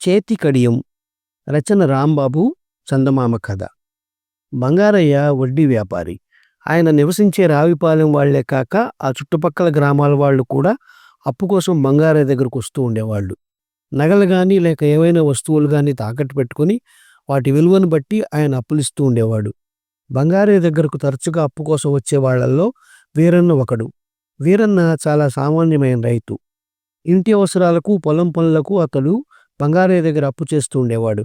చేతి కడియం రచన రాంబాబు చందమామ కథ. బంగారయ్య వడ్డీ వ్యాపారి. ఆయన నివసించే రావిపాలెం వాళ్ళే కాక ఆ చుట్టుపక్కల గ్రామాల వాళ్ళు కూడా అప్పు కోసం బంగారయ్య దగ్గరకు వస్తూ ఉండేవాళ్ళు నగలు కానీ లేక ఏవైనా వస్తువులు కానీ తాకట్టు పెట్టుకుని వాటి విలువను బట్టి ఆయన అప్పులిస్తూ ఉండేవాడు. బంగారయ్య దగ్గరకు తరచుగా అప్పు కోసం వచ్చే వాళ్ళల్లో వీరన్న ఒకడు. వీరన్న చాలా సామాన్యమైన రైతు. ఇంటి అవసరాలకు పొలం పనులకు అతడు బంగారయ్య దగ్గర అప్పు చేస్తూ ఉండేవాడు.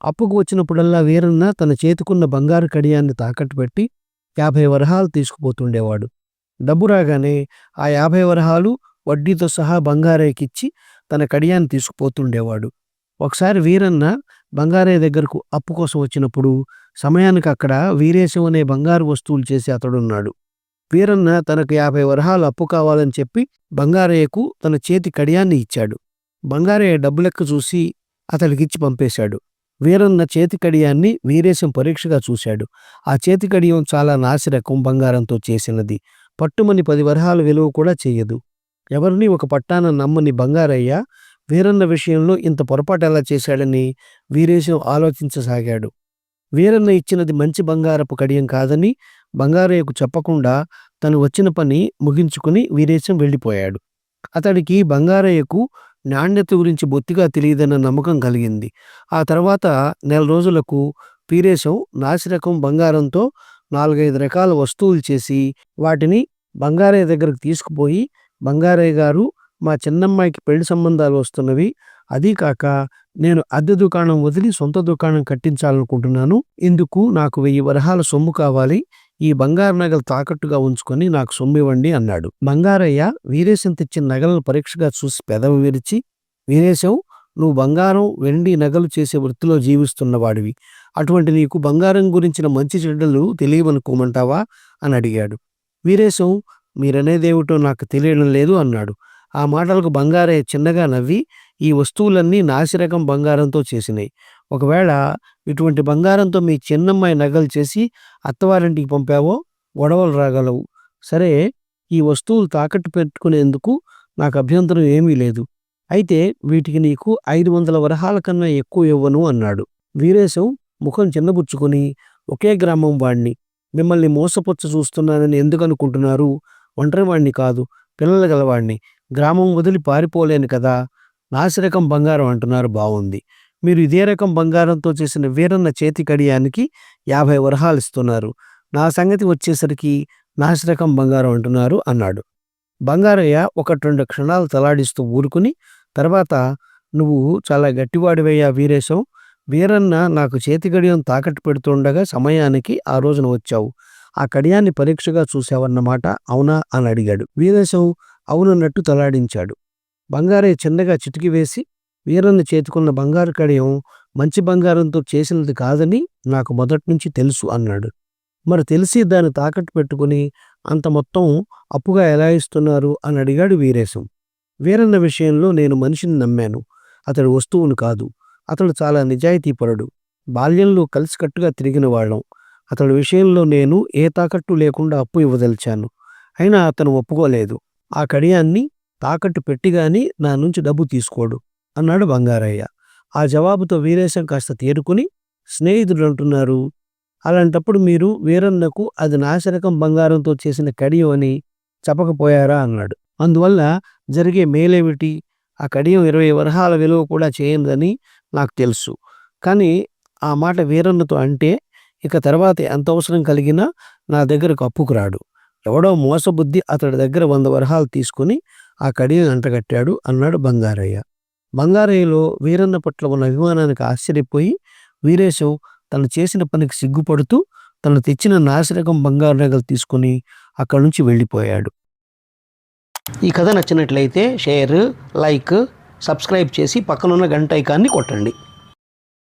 అప్పుకు వచ్చినప్పుడల్లా వీరన్న తన చేతికున్న బంగారు కడియాన్ని తాకట్టు పెట్టి యాభై వరహాలు తీసుకుపోతుండేవాడు. డబ్బు రాగానే ఆ యాభై వరహాలు వడ్డీతో సహా బంగారయ్యకిచ్చి తన కడియాన్ని తీసుకుపోతుండేవాడు. ఒకసారి వీరన్న బంగారయ్య దగ్గరకు అప్పు కోసం వచ్చినప్పుడు సమయానికి అక్కడ వీరేశం అనే బంగారు వస్తువులు చేసి అతడున్నాడు. వీరన్న తనకు యాభై వరహాలు అప్పు కావాలని చెప్పి బంగారయ్యకు తన చేతి కడియాన్ని ఇచ్చాడు. బంగారయ్య డబ్బులెక్క చూసి అతడికిచ్చి పంపేశాడు. వీరన్న చేతి కడియాన్ని వీరేశం పరీక్షగా చూశాడు. ఆ చేతి కడియం చాలా నాసిరకం బంగారంతో చేసినది. పట్టుమని పది వరహాల విలువ కూడా చేయదు ఎవరిని ఒక పట్టాన నమ్మని బంగారయ్య వీరన్న విషయంలో ఇంత పొరపాటు ఎలా చేశాడని వీరేశం ఆలోచించసాగాడు. వీరన్న ఇచ్చినది మంచి బంగారపు కడియం కాదని బంగారయ్యకు చెప్పకుండా తను వచ్చిన పని ముగించుకుని వీరేశం వెళ్ళిపోయాడు. అతడికి బంగారయ్యకు నాణ్యత గురించి బొత్తిగా తెలియదన్న నమ్మకం కలిగింది. ఆ తర్వాత నెల రోజులకు పీరేశం నాసిరకం బంగారంతో నాలుగైదు రకాల వస్తువులు చేసి వాటిని బంగారయ్య దగ్గరకు తీసుకుపోయి బంగారయ్య గారు మా చిన్నమ్మాయికి పెళ్ళి సంబంధాలు వస్తున్నవి అదీ కాక నేను అద్దె దుకాణం వదిలి సొంత దుకాణం కట్టించాలనుకుంటున్నాను. ఇందుకు నాకు వెయ్యి వరహాల సొమ్ము కావాలి. ఈ బంగారు నగలు తాకట్టుగా ఉంచుకొని నాకు సొమ్ము ఇవ్వండి అన్నాడు. బంగారయ్య వీరేశం తెచ్చిన నగలను పరీక్షగా చూసి పెదవి విరిచి వీరేశం నువ్వు బంగారం వెండి నగలు చేసే వృత్తిలో జీవిస్తున్నవాడివి. అటువంటి నీకు బంగారం గురించిన మంచి చెడ్డలు తెలియవనుకోమంటావా అని అడిగాడు. వీరేశం మీరనేదేమిటో నాకు తెలియడం లేదు అన్నాడు. ఆ మాటలకు బంగారయ్య చిన్నగా నవ్వి ఈ వస్తువులన్నీ నాసిరకం బంగారంతో చేసినాయి. ఒకవేళ ఇటువంటి బంగారంతో మీ చిన్నమ్మాయి నగలు చేసి అత్తవారింటికి పంపావో గొడవలు రాగలవు. సరే ఈ వస్తువులు తాకట్టు పెట్టుకునేందుకు నాకు అభ్యంతరం ఏమీ లేదు. అయితే వీటికి నీకు ఐదు వందల వరహాల కన్నా ఎక్కువ ఇవ్వను అన్నాడు. వీరేశం ముఖం చిన్నబుచ్చుకొని ఒకే గ్రామం వాణ్ణి. మిమ్మల్ని మోసపుచ్చ చూస్తున్నానని ఎందుకు అనుకుంటున్నారు? ఒంటరివాణ్ణి కాదు పిల్లలు గలవాణ్ణి. గ్రామం వదిలి పారిపోలేను కదా నాసిరకం బంగారం అంటున్నారు బాగుంది మీరు ఇదే రకం బంగారంతో చేసిన వీరన్న చేతి కడియానికి యాభై వరహాలు ఇస్తున్నారు. నా సంగతి వచ్చేసరికి నాసిరకం బంగారం అంటున్నారు అన్నాడు. బంగారయ్య ఒకటి రెండు క్షణాలు తలాడిస్తూ ఊరుకుని తర్వాత నువ్వు చాలా గట్టివాడివయ్యా వీరేశం. వీరన్న నాకు చేతి కడియం తాకట్టు పెడుతుండగా సమయానికి ఆ రోజున వచ్చావు. ఆ కడియాన్ని పరీక్షగా చూసావన్నమాట అవునా? అని అడిగాడు. వీరేశం అవునన్నట్టు తలాడించాడు. బంగారయ్య చిన్నగా చిటికి వేసి వీరన్న చేతుకున్న బంగారు కడియం మంచి బంగారంతో చేసినది కాదని నాకు మొదట్నుంచి తెలుసు అన్నాడు. మరి తెలిసి దాన్ని తాకట్టు పెట్టుకుని అంత మొత్తం అప్పుగా ఎలా ఇస్తున్నారు అని అడిగాడు వీరేశం. వీరన్న విషయంలో నేను మనిషిని నమ్మాను. అతడు వస్తువును కాదు. అతడు చాలా నిజాయితీపరుడు బాల్యంలో కలిసికట్టుగా తిరిగిన వాళ్ళం. అతడి విషయంలో నేను ఏ తాకట్టు లేకుండా అప్పు ఇవ్వదలిచాను. అయినా అతను ఒప్పుకోలేదు. ఆ కడియాన్ని తాకట్టు పెట్టిగాని నా నుంచి డబ్బు తీసుకోడు అన్నాడు బంగారయ్య. ఆ జవాబుతో వీరేశం కాస్త తేరుకుని స్నేహితుడు అంటున్నారు. అలాంటప్పుడు మీరు వీరన్నకు అది నాశరకం బంగారంతో చేసిన కడియం అని చెప్పకపోయారా? అన్నాడు. అందువల్ల జరిగే మేలేమిటి? ఆ కడియం ఇరవై వరహాల విలువ కూడా చేయదని నాకు తెలుసు. కానీ ఆ మాట వీరన్నతో అంటే ఇక తర్వాత ఎంత అవసరం కలిగినా నా దగ్గరకు అప్పుకు రాడు. ఎవడో మోసబుద్ధి అతడి దగ్గర వంద వరహాలు తీసుకుని ఆ కడియం అంటగట్టాడు అన్నాడు బంగారయ్య. బంగారయ్యలో వీరన్న పట్ల ఉన్న అభిమానానికి ఆశ్చర్యపోయి వీరేశం తను చేసిన పనికి సిగ్గుపడుతూ తను తెచ్చిన నాసిరకం బంగారు నగలు తీసుకుని అక్కడి నుంచి వెళ్ళిపోయాడు. ఈ కథ నచ్చినట్లయితే షేర్ లైక్ సబ్స్క్రైబ్ చేసి పక్కనున్న గంట ఐకాన్ని కొట్టండి.